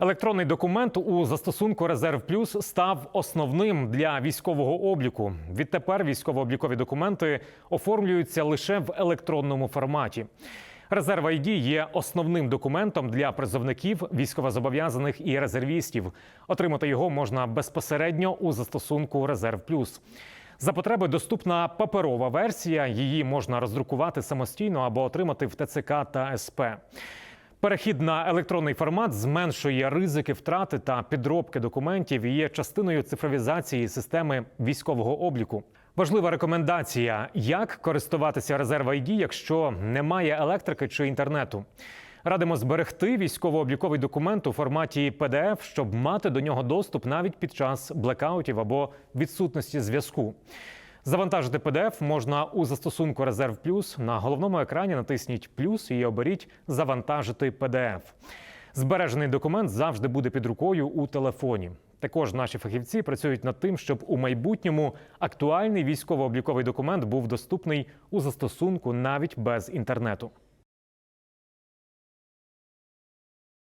Електронний документ у застосунку Резерв Плюс став основним для військового обліку. Відтепер військово-облікові документи оформлюються лише в електронному форматі. Резерв ID є основним документом для призовників, військовозобов'язаних і резервістів. Отримати його можна безпосередньо у застосунку Резерв Плюс. За потреби доступна паперова версія. Її можна роздрукувати самостійно або отримати в ТЦК та СП. Перехід на електронний формат зменшує ризики втрати та підробки документів і є частиною цифровізації системи військового обліку. Важлива рекомендація: як користуватися резерв ID, якщо немає електрики чи інтернету. Радимо зберегти військово-обліковий документ у форматі PDF, щоб мати до нього доступ навіть під час блекаутів або відсутності зв'язку. Завантажити PDF можна у застосунку Резерв Плюс. На головному екрані натисніть плюс і оберіть Завантажити PDF. Збережений документ завжди буде під рукою у телефоні. Також наші фахівці працюють над тим, щоб у майбутньому актуальний військово-обліковий документ був доступний у застосунку навіть без інтернету.